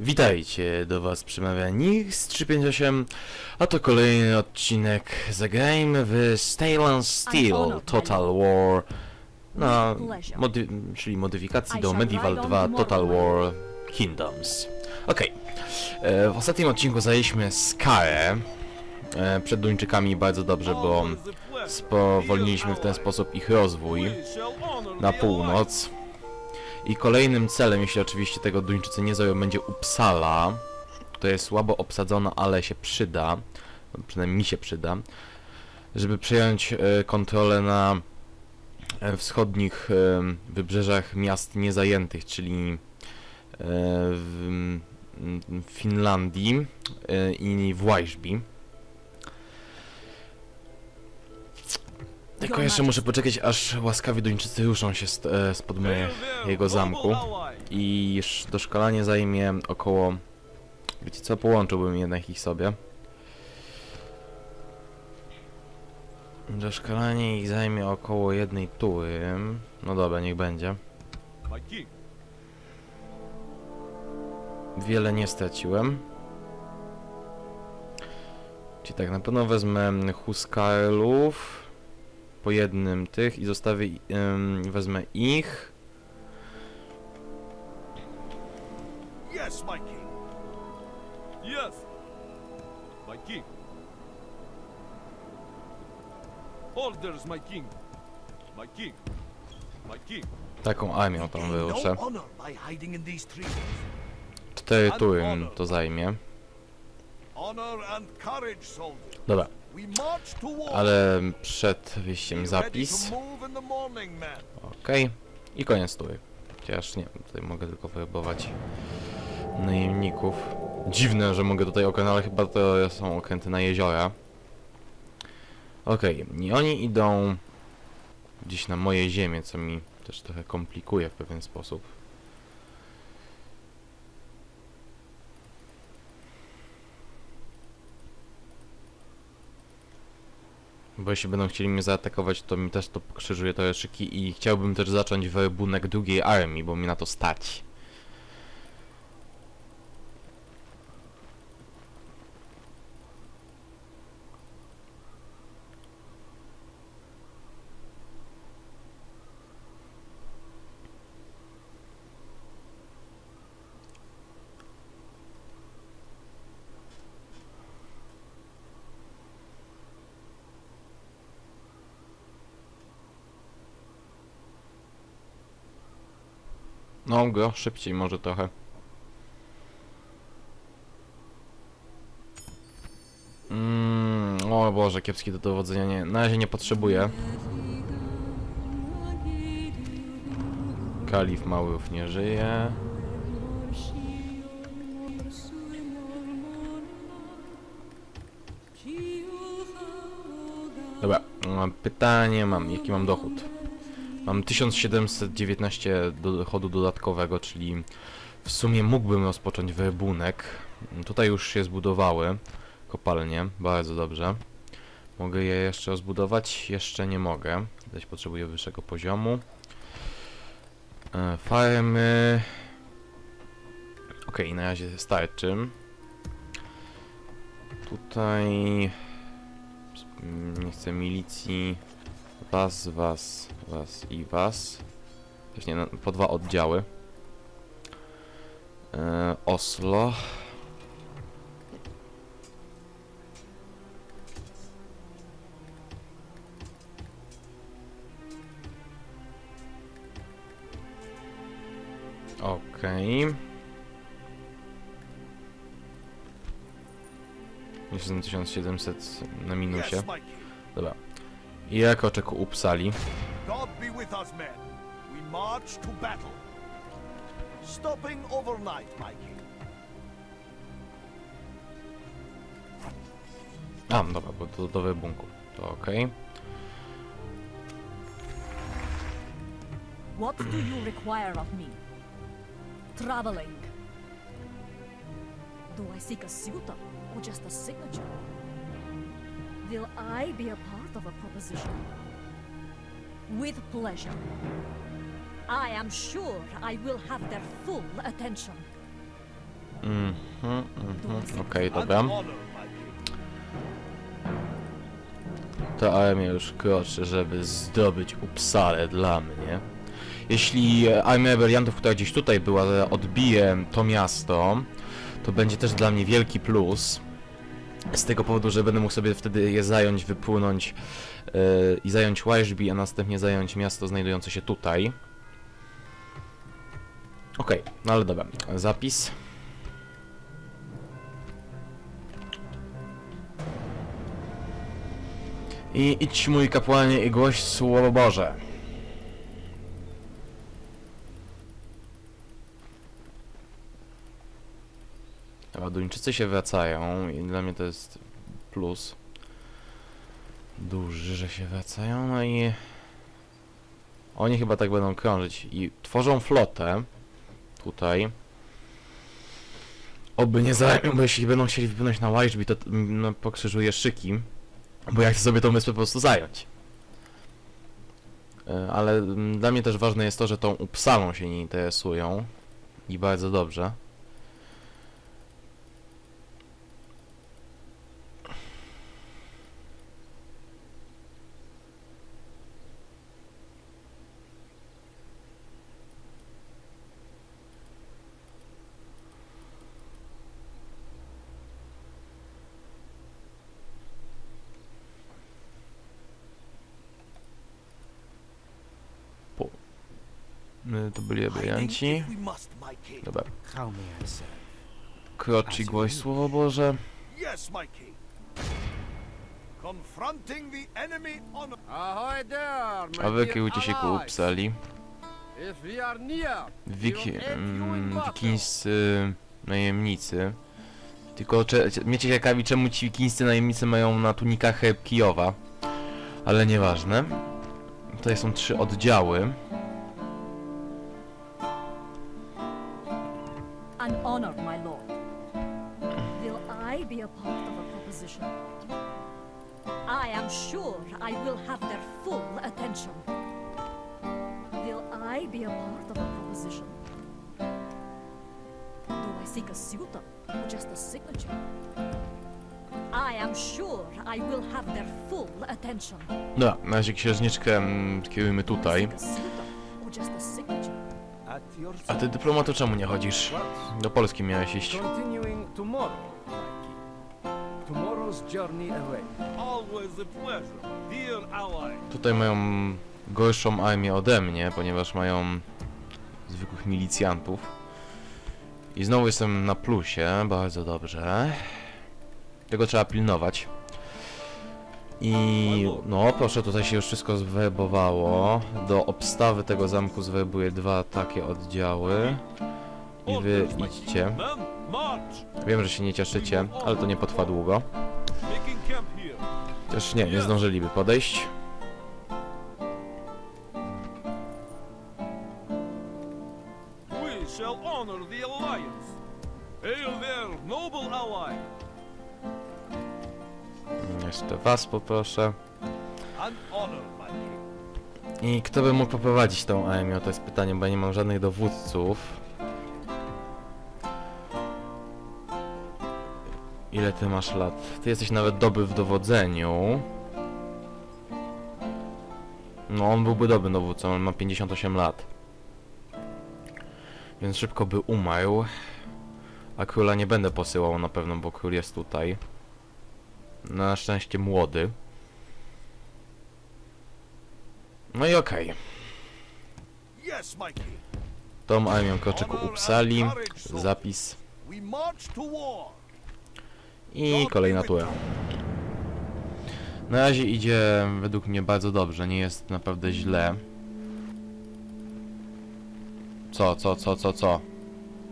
Witajcie, do was przemawia Nix 358, a to kolejny odcinek The Game w Stale Steel Total War, na, mody czyli modyfikacji do Medieval 2 Total War Kingdoms. Okej, e, w ostatnim odcinku zajęliśmy Skarę, e, przed Duńczykami bardzo dobrze, bo spowolniliśmy w ten sposób ich rozwój na północ. I kolejnym celem, jeśli oczywiście tego Duńczycy nie zrobią, będzie Uppsala. To jest słabo obsadzona, ale się przyda. Przynajmniej mi się przyda. Żeby przejąć e, kontrolę na e, wschodnich e, wybrzeżach miast niezajętych, czyli w Finlandii i w Łajżbi. Tylko jeszcze muszę poczekać, aż łaskawi Duńczycy ruszą się z, e, spod mojego zamku. I już doszkalanie zajmie około... Wiecie co, połączyłbym jednak ich sobie. Doszkalanie ich zajmie około jednej tury. No dobra, niech będzie. Wiele nie straciłem. Czyli tak, na pewno wezmę Huskarlów po jednym tych i zostawię, ym, wezmę ich. Yes, my king. Yes, my king. Orders, my king. My king. My king. Taką armią tam wyruszę. No trees. Cztery tury to zajmie. Dobra, Ale przed wyjściem zapis. Okej. I koniec tury. Chociaż nie, tutaj mogę tylko wyrobować najemników. Dziwne, że mogę tutaj okręt, ale chyba to są okręty na jeziora. Okej, i oni idą gdzieś na moje ziemię, co mi też trochę komplikuje w pewien sposób. Bo jeśli będą chcieli mnie zaatakować, to mi też to pokrzyżuje szyki i chciałbym też zacząć werbunek drugiej armii, bo mi na to stać. No go, szybciej może trochę. Mm, o Boże, kiepskie do dowodzenia, nie, na razie nie potrzebuję. Kalif Małych nie żyje. Dobra, pytanie mam, jaki mam dochód? Mam 1719 do dochodu dodatkowego, czyli w sumie mógłbym rozpocząć werbunek. Tutaj już się zbudowały kopalnie, bardzo dobrze. Mogę je jeszcze rozbudować? Jeszcze nie mogę. Widać potrzebuję wyższego poziomu. E, farmy... Okej, na razie starczy. Tutaj... Nie chcę milicji. Was, was, was i was. Właśnie po dwa oddziały. E, Oslo. Okej. Jeszcze ten 1700 na minusie. Dobra. I jak oczekuł Upsali. God be with us, men. We march to battle. Stopping overnight, my king. A, dobra, bo to do wybunku. To okej. What do you require of me? Traveling. Do I seek a suitor or just a signature? Will I be a part of a proposition? With pleasure. I am sure I will have their full attention. Mhm, mhm, okej, An dobra. To armia już kroczy, żeby zdobyć Uppsalę dla mnie. Jeśli armia rebeliantów, która gdzieś tutaj była, odbije to miasto, to będzie też dla mnie wielki plus. Z tego powodu, że będę mógł sobie wtedy je zająć, wypłynąć e, i zająć Washby, a następnie zająć miasto znajdujące się tutaj. Okej, no ale dobra. Zapis. I idź mój kapłanie i głoś słowo Boże. Dobra, Duńczycy się wracają i dla mnie to jest plus. Duży, że się wracają, no i... Oni chyba tak będą krążyć i tworzą flotę. Tutaj. Oby nie zajmą, bo jeśli będą chcieli wypłynąć na Wajżbi, to no, pokrzyżuję szyki. Bo ja chcę sobie tą wyspę po prostu zająć. E, Ale dla mnie też ważne jest to, że tą Upsalą się nie interesują. I bardzo dobrze. My to byli Hiding rebelianci. if we must, my king. Dobra. How may I serve? Kroci głoś słowo Boże. Yes, my king. Confronting the enemy on Ahoy there, my A wy kierujcie się ku near, Wiki, mm, wikińscy najemnicy. Tylko cze, mnie ciekawi czemu ci wikińscy najemnicy mają na tunikach Kijowa. Ale nieważne. Tutaj są trzy oddziały. Księżniczkę mm, kierujmy tutaj. A ty dyplomatu czemu nie chodzisz? Do Polski miałeś iść. Tutaj mają gorszą armię ode mnie, ponieważ mają zwykłych milicjantów. I znowu jestem na plusie, bardzo dobrze. Tego trzeba pilnować. I no, proszę, tutaj się już wszystko zwerbowało. Do obstawy tego zamku zwerbuję dwa takie oddziały. I wy idźcie. Wiem, że się nie cieszycie, ale to nie potrwa długo. Też nie, nie zdążyliby podejść. Jeszcze was poproszę. I kto by mógł poprowadzić tą armię? To jest pytanie, bo ja nie mam żadnych dowódców. Ile ty masz lat? Ty jesteś nawet dobry w dowodzeniu. No, on byłby dobrym dowódcą, on ma 58 lat. Więc szybko by umarł. A króla nie będę posyłał na pewno, bo król jest tutaj. Na szczęście młody. No i okej. Yes, my king. Tą armią kroczy ku Uppsali. Zapis. I kolejna tura. Na razie idzie według mnie bardzo dobrze, nie jest naprawdę źle. Co, co, co, co, co?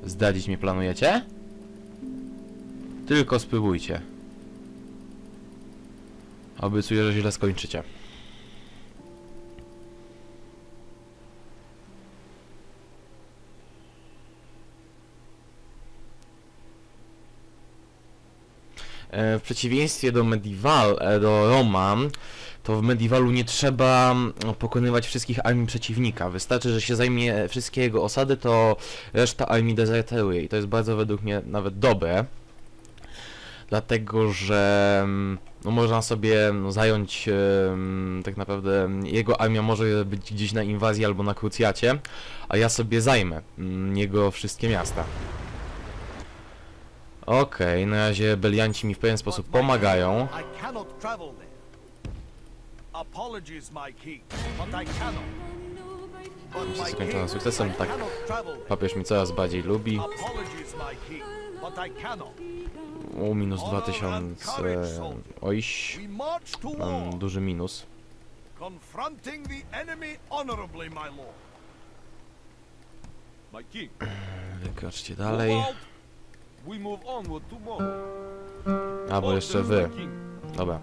Zdradzić mnie planujecie? Tylko spróbujcie. Obiecuję, że źle skończycie. E, W przeciwieństwie do Medieval, e, do Roman, to w Medievalu nie trzeba mm, pokonywać wszystkich armii przeciwnika. Wystarczy, że się zajmie wszystkie jego osady, to reszta armii dezerteruje i to jest bardzo według mnie nawet dobre. Dlatego, że mm, no, można sobie no, zająć tak naprawdę jego armia może być gdzieś na inwazji albo na krucjacie, a ja sobie zajmę mm, jego wszystkie miasta. Okej, na razie Belianci mi w pewien sposób pomagają. Się king, sukcesem, tak papież mi coraz bardziej lubi. U, minus 2000. Ojś, We march to war, mam duży minus. confronting the enemy honorably, my lord. My king. Wykroczcie move dalej. A, bo jeszcze wy. Dobra.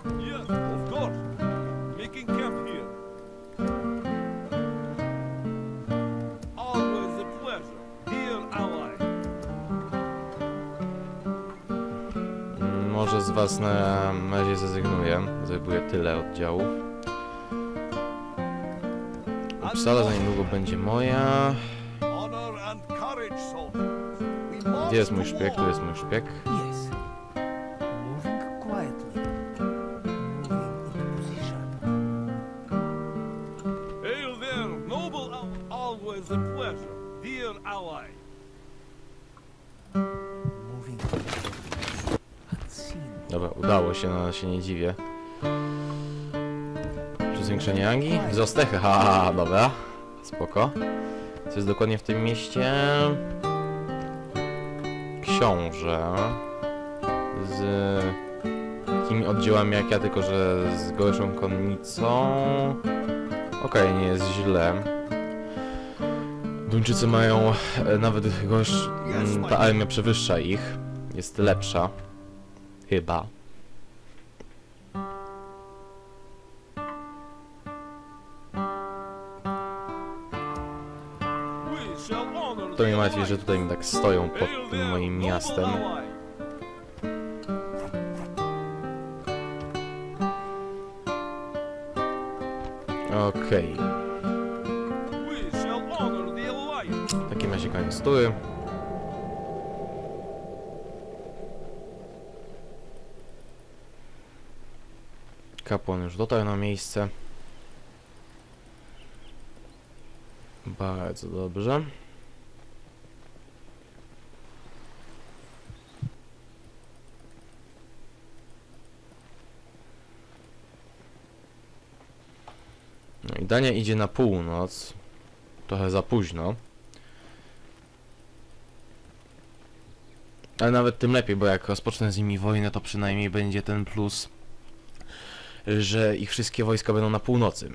Was na razie zrezygnuję. Zajmuję tyle oddziałów. Upsala za niedługo będzie moja. Gdzie jest mój szpieg? Tu jest mój szpieg. Dobra, udało się, no się nie dziwię. Czy zwiększenie rangi? Zostachy, ha, dobra. Spoko. Co jest dokładnie w tym mieście? Książę. Z takimi oddziałami jak ja, tylko że z gorszą konnicą. Okej, nie jest źle. Duńczycy mają e, nawet m, Ta armia przewyższa ich. Jest lepsza. Chyba. To mnie martwi, że tutaj mi tak stoją pod tym moim miastem. Okej. Alliance. W takim razie koniec tury. Kapłan już dotarł na miejsce. Bardzo dobrze. No i Dania idzie na północ. Trochę za późno. Ale nawet tym lepiej, bo jak rozpocznę z nimi wojnę, to przynajmniej będzie ten plus, że ich wszystkie wojska będą na północy.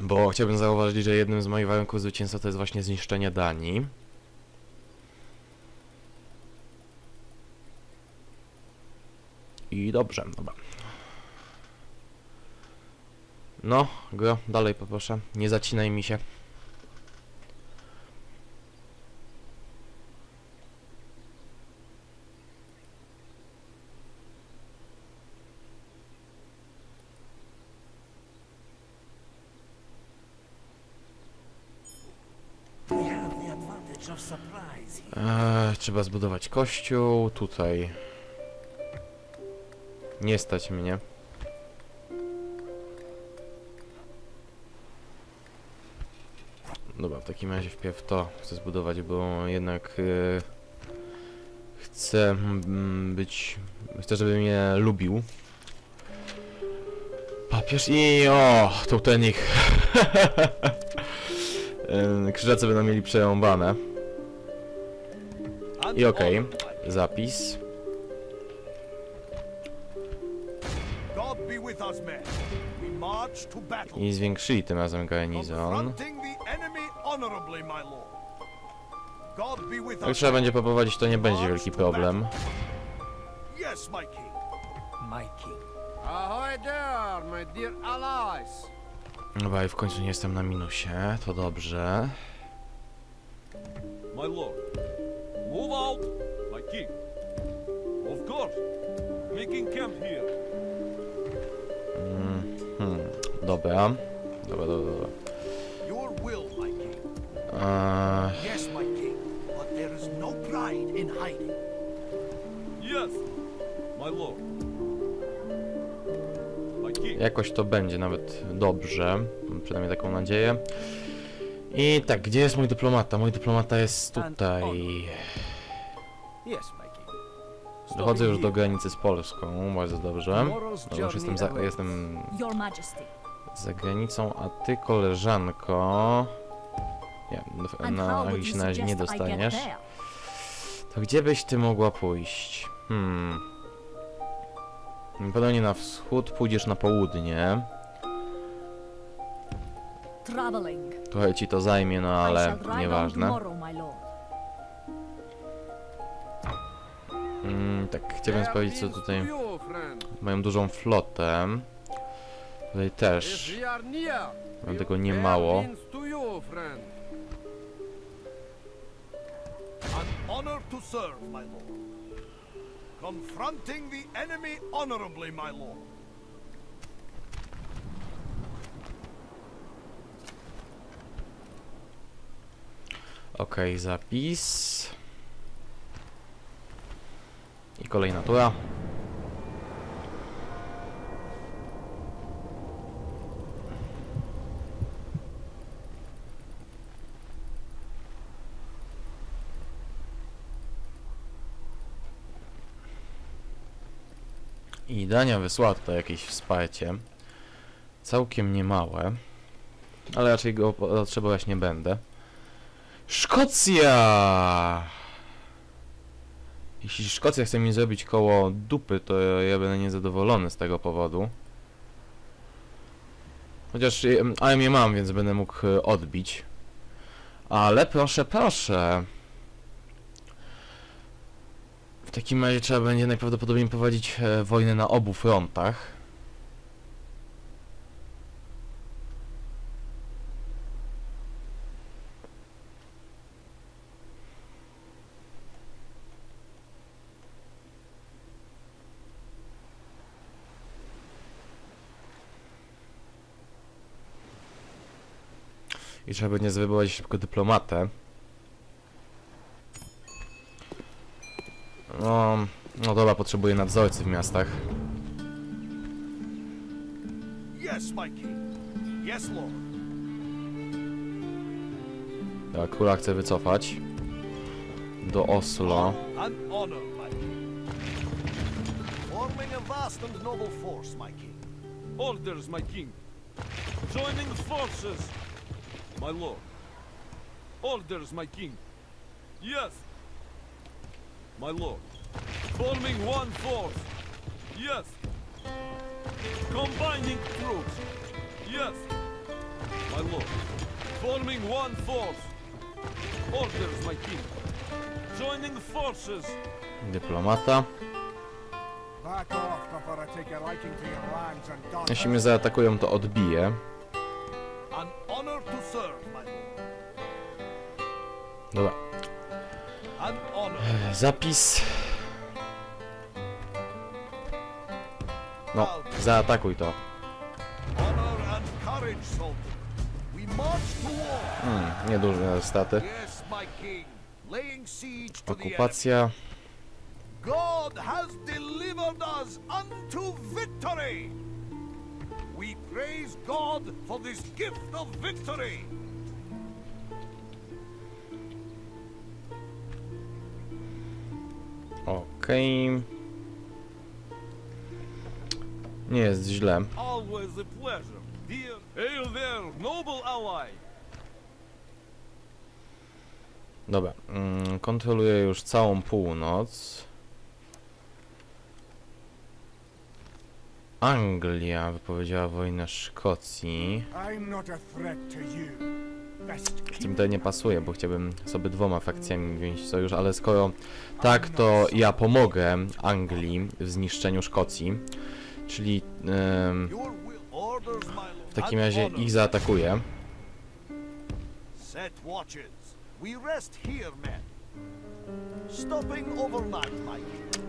Bo chciałbym zauważyć, że jednym z moich warunków zwycięstwa to jest właśnie zniszczenie Danii. I dobrze, dobra. No, go, dalej poproszę. Nie zacinaj mi się. Eee, trzeba zbudować kościół tutaj. Nie stać mnie. W takim razie wpierw to chcę zbudować, bo jednak e, chcę mm, być... Chcę, żeby mnie lubił. Papież i o, Teutonik. E, Krzyżacy będą mieli przerąbane. And I okej, king. zapis. I zwiększyli tym razem garnizon. Jak trzeba będzie poprowadzić, to nie będzie wielki problem. Yes, my king. My king. Ahoy there, my dear allies! Dobra, i w końcu nie jestem na minusie, to dobrze. My lord. Move out, my king. Of course. Making camp here. Hmm, dobra. Dobra, dobra, dobra. Your will, my king. Eee, Yes, pride in hiding. Yes, my lord. Jakoś to będzie nawet dobrze, mam przynajmniej taką nadzieję. I tak, gdzie jest mój dyplomata? Mój dyplomata jest tutaj. Dochodzę już do granicy z Polską, bardzo dobrze. No już jestem za, jestem Your Majesty. za granicą, a ty koleżanko... Nie, na how would Anglii się na razie nie dostaniesz. To gdzie byś ty mogła pójść? Hmm. Pewnie na wschód, pójdziesz na południe. Trochę ci to zajmie, no ale nieważne. Mm, tak, chciałbym sprawdzić co tutaj... Mają dużą flotę. Tutaj też. Mam tego nie fair mało. Honor to serve, my lord. Confronting the enemy honorably, my lord. Okej, zapis. I kolejna tura. Dania wysłała tutaj jakieś wsparcie. Całkiem niemałe. Ale raczej go potrzebować nie będę. Szkocja! Jeśli Szkocja chce mi zrobić koło dupy, to ja będę niezadowolony z tego powodu. Chociaż em, armię mam, więc będę mógł e, odbić. Ale proszę, proszę. W takim razie trzeba będzie najprawdopodobniej prowadzić e, wojnę na obu frontach. I trzeba będzie zwybować szybko dyplomatę. No, dobra, potrzebuję nadzorcy w miastach. Yes, my king. Yes, lord. Ja króla chcę wycofać. Do Oslo. An honor, my king. Forming a vast and noble force, my king. Orders, my king. Joining forces, my lord. Orders, my king. Yes, my lord. Forming one force. Yes. Combining troops. Yes, my lord. Forming one force. Orders, my king. Joining forces. Dyplomata. Back off before I take a liking to your lands and daughters. Jeśli mnie zaatakują, to odbiję. An honor to serve, my lord. Dobra. An honor. Zapis. No, zaatakuj to. Hmm, nieduże enemy. Okupacja. God has delivered us unto victory. We praise God for this gift of victory. Okej. Nie jest źle. Dobra. Mm, kontroluję już całą północ. Anglia wypowiedziała wojnę Szkocji. Co mi tutaj nie pasuje, bo chciałbym sobie dwoma fakcjami wziąć sojusz, ale skoro tak, to ja pomogę Anglii w zniszczeniu Szkocji. Czyli lord. w takim razie ich king.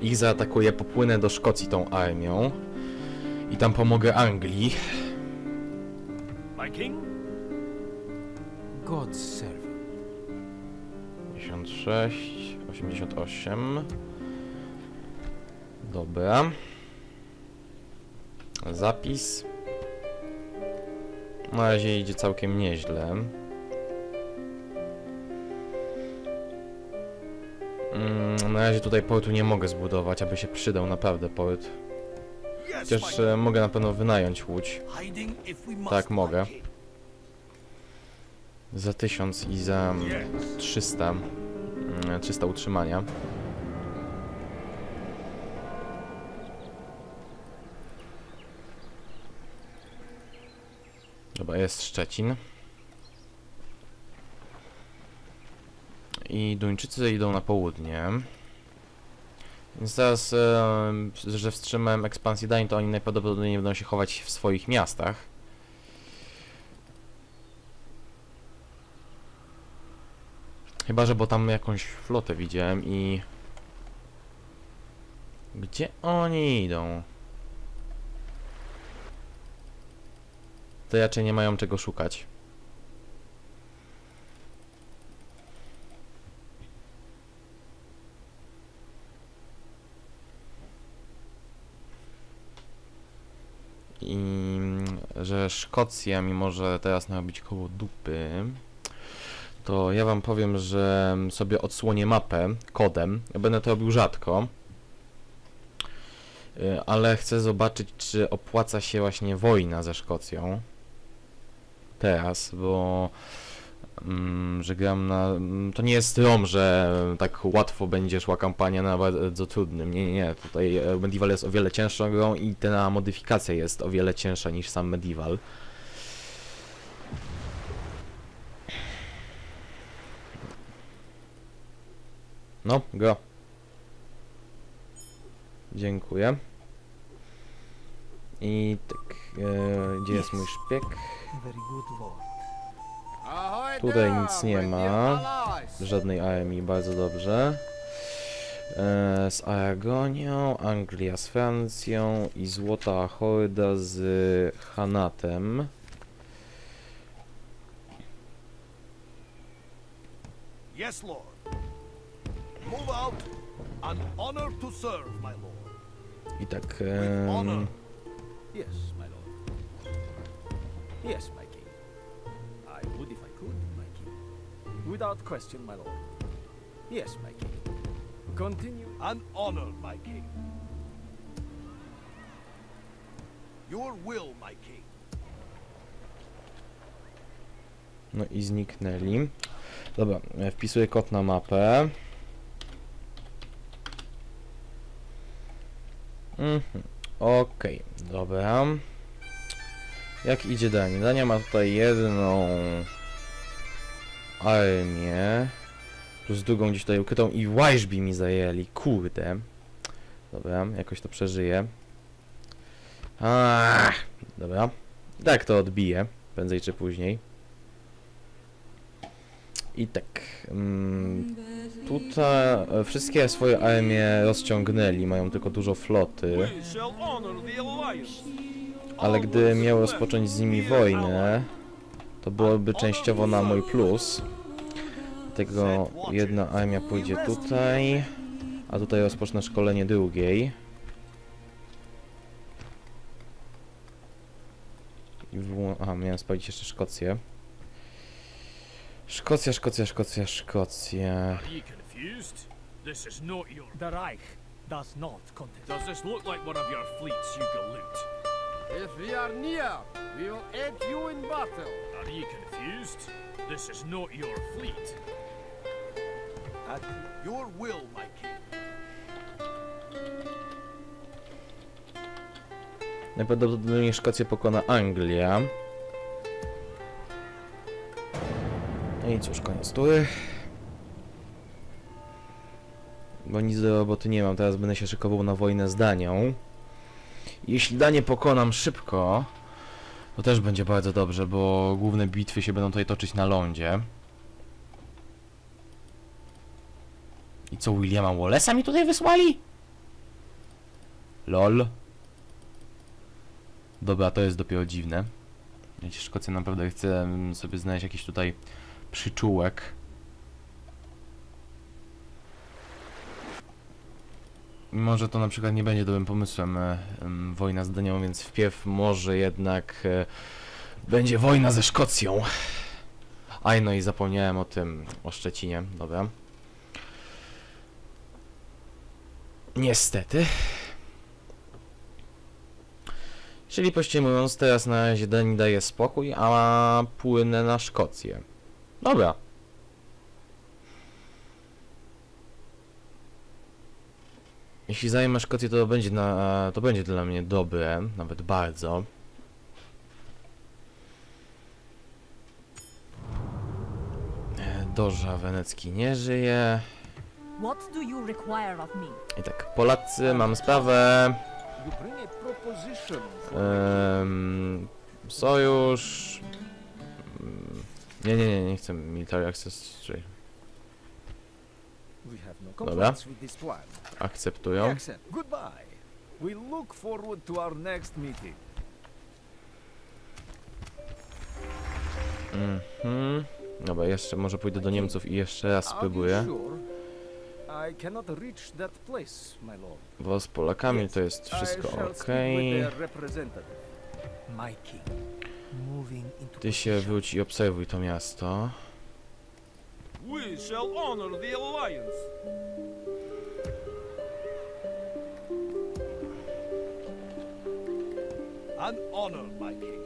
Ich zaatakuje, popłynę do Szkocji tą armią. I tam pomogę Anglii. My king? God's servant. 56, 88. Dobra. Zapis. Na razie idzie całkiem nieźle. Mm, Na razie tutaj portu nie mogę zbudować, aby się przydał naprawdę port. Chociaż e, mogę na pewno wynająć łódź. Tak, mogę. Za 1000 i za mm, Yes. 300. mm, 300 utrzymania. Dobra, jest Szczecin. I Duńczycy idą na południe. Więc teraz, e, że wstrzymałem ekspansję dań, to oni najprawdopodobniej będą się chować w swoich miastach. Chyba, że bo tam jakąś flotę widziałem i... Gdzie oni idą? To raczej nie mają czego szukać. I że Szkocja, mimo że teraz miała być koło dupy, to ja wam powiem, że sobie odsłonię mapę kodem. Ja będę to robił rzadko. Y, Ale chcę zobaczyć, czy opłaca się właśnie wojna ze Szkocją. Teraz, bo mm, że gram na... mm, To nie jest Rom, że tak łatwo będzie szła kampania na bardzo trudnym. Nie, nie, nie. Tutaj e, Medieval jest o wiele cięższą grą i ta modyfikacja jest o wiele cięższa niż sam Medieval. No, go. Dziękuję. I tak, gdzie jest mój szpieg? Tutaj nic nie ma. Żadnej armii, bardzo dobrze. E, z Aragonią, Anglia z Francją i Złota Horda z Hanatem. Yes, lord. Move out. An honor to serve, my lord. I tak, honor. Yes, my lord. Yes, my king. I would if I could, my king. Without question, my lord. Yes, my king. Continue. An honor, my king. Your will, my king. no i zniknęli. Dobra, wpisuję kod na mapę. Mhm, okej, dobra. Jak idzie Dania? Dania ma tutaj jedną armię, plus drugą gdzieś tutaj ukrytą i Wajżbi mi zajęli, kurde. Dobra, jakoś to przeżyję. Ach, dobra. Tak to odbije, prędzej czy później. I tak. Mm, tutaj e, wszystkie swoje armie rozciągnęli, mają tylko dużo floty. Ale gdy miał rozpocząć z nimi wojnę, to byłoby częściowo na mój plus. Dlatego jedna armia pójdzie tutaj, a tutaj rozpocznę szkolenie drugiej. Aha, miałem spalić jeszcze Szkocję. Szkocja, Szkocja, Szkocja, Szkocja. The Reich does not contest. Does this look like one of your fleets, you galoot? If we are near, we will aid you in battle. Are you confused? This is not your fleet. At your will, my king. Najprawdopodobniej Szkocję pokona Anglia. No i cóż, koniec tury. Bo nic do roboty nie mam, teraz będę się szykował na wojnę z Danią. Jeśli Danię pokonam szybko, to też będzie bardzo dobrze, bo główne bitwy się będą tutaj toczyć na lądzie. I co, Williama Wallace'a mi tutaj wysłali? LOL. Dobra, to jest dopiero dziwne. Wiecie, Szkocja naprawdę chce mm, sobie znaleźć jakiś tutaj przyczółek. Może to na przykład nie będzie dobrym pomysłem e, wojna z Danią, więc wpierw może jednak e, będzie wojna ze Szkocją. Aj, no i zapomniałem o tym, o Szczecinie, dobra. Niestety. Czyli prościej mówiąc, teraz na razie Dani daje spokój, a płynę na Szkocję. Dobra. Jeśli zajmę Szkocję, to będzie, na, to będzie dla mnie dobre, nawet bardzo. Dorza Wenecki nie żyje. I tak, Polacy, mam sprawę. Sojusz. Mm, Nie, nie, nie, nie chcę military access. Czyli We have no complaints with this plan. akceptują. Excellent. Goodbye. We look forward to our next meeting. Mhm. Dobra, jeszcze może pójdę do Niemców i jeszcze raz Are you spróbuję. sure? I cannot reach that place, my lord. Bo z Polakami to jest I wszystko shall ok. speak with their representative. My king. Moving into Ty się wróć i obserwuj to miasto. We shall honor the alliance. An honor, my king.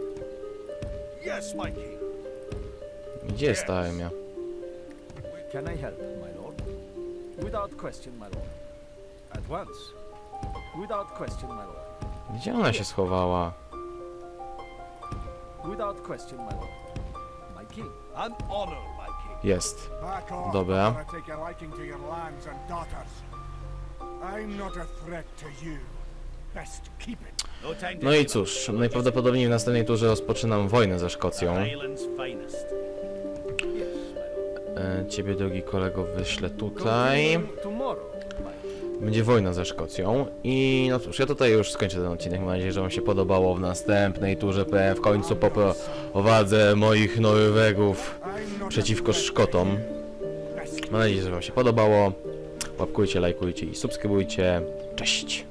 Yes, my king. Gdzie jest ta armia? Can I help, my lord? Without question, my lord. At once. Without question, my lord. Gdzie ona się schowała? Without question, my lord. My king. An honor. Jest. Dobra. No No i cóż, najprawdopodobniej w następnej turze rozpoczynam wojnę ze Szkocją. E, ciebie, drogi kolego, wyślę tutaj. Będzie wojna ze Szkocją. I no cóż, ja tutaj już skończę ten odcinek. Mam nadzieję, że Wam się podobało. W następnej turze powiem w końcu poprowadzę moich Norwegów przeciwko Szkotom. Mam nadzieję, że Wam się podobało. Łapkujcie, lajkujcie i subskrybujcie. Cześć!